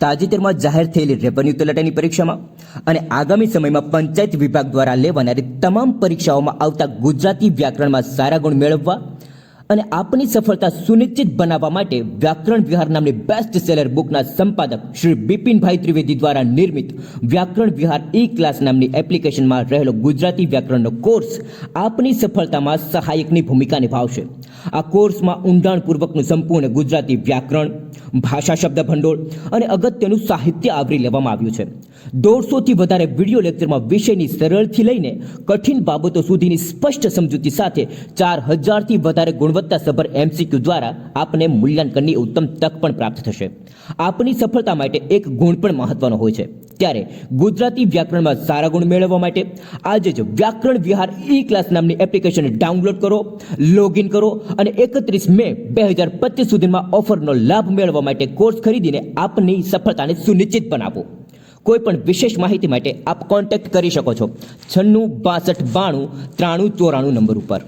તાજેતરમાં જાહેર થયેલી રેવન્યુ તલાટાની પરીક્ષામાં અને આગામી સમયમાં પંચાયત વિભાગ દ્વારા લેવાનારી તમામ પરીક્ષાઓમાં આવતા ગુજરાતી વ્યાકરણમાં સારા ગુણ મેળવવા અને આપની સફળતા સુનિશ્ચિત બનાવવા માટે વ્યાકરણ વિહાર નામની બેસ્ટ સેલર બુકના સંપાદક શ્રી બિપિનભાઈ ત્રિવેદી દ્વારા નિર્મિત વ્યાકરણ વિહાર ઈ ક્લાસ નામની એપ્લિકેશનમાં રહેલો ગુજરાતી વ્યાકરણનો કોર્સ આપની સફળતામાં સહાયકની ભૂમિકા નિભાવશે. આ કોર્સમાં ઊંડાણપૂર્વકનું સંપૂર્ણ ગુજરાતી વ્યાકરણ, ભાષા શબ્દ ભંડોળ અને અગત્યનું સાહિત્ય આવરી લેવામાં આવ્યું છે. દોઢસોથી વધારે વીડિયો લેક્ચરમાં વિષયની સરળથી લઈને કઠિન બાબતો સુધીની સ્પષ્ટ સમજૂતી સાથે ચાર હજારથી વધારે ગુણવત્તાસભર એમસીક્યુ દ્વારા આપને મૂલ્યાંકનની ઉત્તમ તક પણ પ્રાપ્ત થશે. આપની સફળતા માટે એક ગુણ પણ મહત્વનો હોય છે. ત્યારે ગુજરાતી વ્યાકરણમાં સારા ગુણ મેળવવા માટે આજે જ વ્યાકરણ વિહાર ઈ ક્લાસ નામની એપ્લિકેશન ડાઉનલોડ કરો લોગિન કરો અને એકત્રીસ મે બે હજાર પચીસ સુધીમાં ઓફરનો લાભ મેળવવા માટે કોર્સ ખરીદીને આપની સફળતાને સુનિશ્ચિત બનાવો. કોઈ પણ વિશેષ માહિતી માટે આપ કોન્ટેક્ટ કરી શકો છો. છન્નું, બાસઠ, બાણું, ત્રાણું, ચોરાણું નંબર ઉપર.